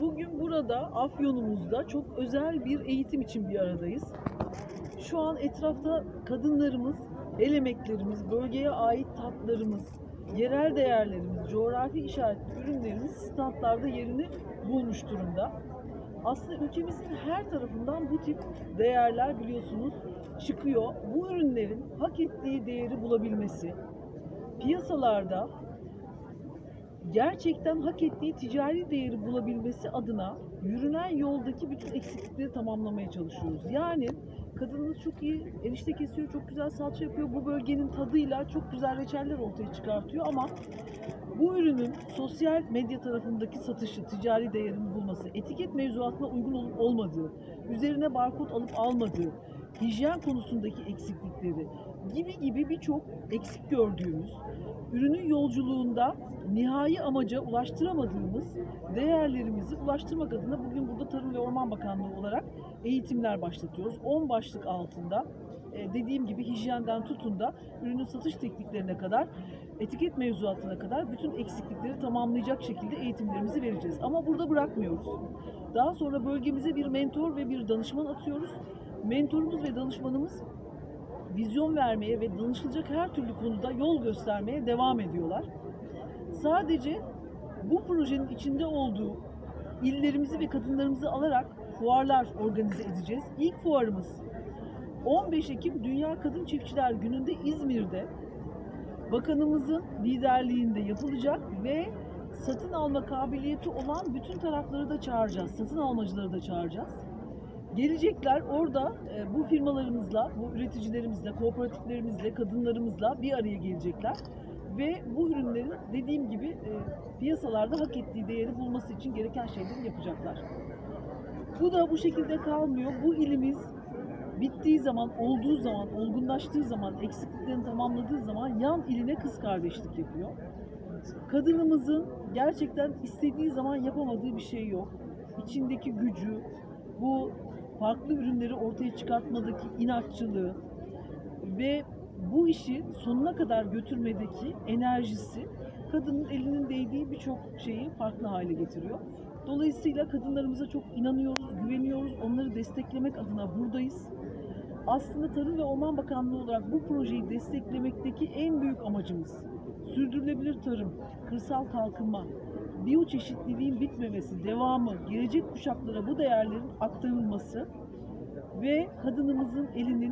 Bugün burada Afyon'umuzda çok özel bir eğitim için bir aradayız. Şu an etrafta kadınlarımız, el emeklerimiz, bölgeye ait tatlarımız, yerel değerlerimiz, coğrafi işaretli ürünlerimiz standlarda yerini bulmuş durumda. Aslında ülkemizin her tarafından bu tip değerler biliyorsunuz çıkıyor. Bu ürünlerin hak ettiği değeri bulabilmesi, piyasalarda gerçekten hak ettiği ticari değeri bulabilmesi adına yürünen yoldaki bütün eksiklikleri tamamlamaya çalışıyoruz. Yani kadınımız çok iyi erişte kesiyor, çok güzel salça yapıyor. Bu bölgenin tadıyla çok güzel reçeller ortaya çıkartıyor ama bu ürünün sosyal medya tarafındaki satışı, ticari değerini bulması, etiket mevzuatına uygun olup olmadığı, üzerine barkod alıp almadığı, hijyen konusundaki eksiklikleri gibi gibi birçok eksik gördüğümüz, ürünün yolculuğunda nihai amaca ulaştıramadığımız değerlerimizi ulaştırmak adına bugün burada Tarım ve Orman Bakanlığı olarak eğitimler başlatıyoruz. 10 başlık altında e, dediğim gibi hijyenden tutun da ürünün satış tekniklerine kadar etiket mevzuatına kadar bütün eksiklikleri tamamlayacak şekilde eğitimlerimizi vereceğiz. Ama burada bırakmıyoruz. Daha sonra bölgemize bir mentor ve bir danışman atıyoruz. Mentorumuz ve danışmanımız vizyon vermeye ve danışılacak her türlü konuda yol göstermeye devam ediyorlar. Sadece bu projenin içinde olduğu illerimizi ve kadınlarımızı alarak fuarlar organize edeceğiz. İlk fuarımız 15 Ekim Dünya Kadın Çiftçiler Günü'nde İzmir'de bakanımızın liderliğinde yapılacak ve satın alma kabiliyeti olan bütün tarafları da çağıracağız. Satın almacıları da çağıracağız. Gelecekler orada e, bu firmalarımızla, bu üreticilerimizle, kooperatiflerimizle, kadınlarımızla bir araya gelecekler. Ve bu ürünlerin dediğim gibi e, piyasalarda hak ettiği değeri bulması için gereken şeyleri yapacaklar. Bu da bu şekilde kalmıyor. Bu ilimiz bittiği zaman, olduğu zaman, olgunlaştığı zaman, eksikliklerini tamamladığı zaman yan iline kız kardeşlik yapıyor. Kadınımızın gerçekten istediği zaman yapamadığı bir şey yok. İçindeki gücü, bu farklı ürünleri ortaya çıkartmadaki inatçılığı ve bu işi sonuna kadar götürmedeki enerjisi kadının elinin değdiği birçok şeyi farklı hale getiriyor. Dolayısıyla kadınlarımıza çok inanıyoruz, güveniyoruz. Onları desteklemek adına buradayız. Aslında Tarım ve Orman Bakanlığı olarak bu projeyi desteklemekteki en büyük amacımız sürdürülebilir tarım, kırsal kalkınma, biyoçeşitliliğin bitmemesi, devamı, gelecek kuşaklara bu değerlerin aktarılması ve kadınımızın elinin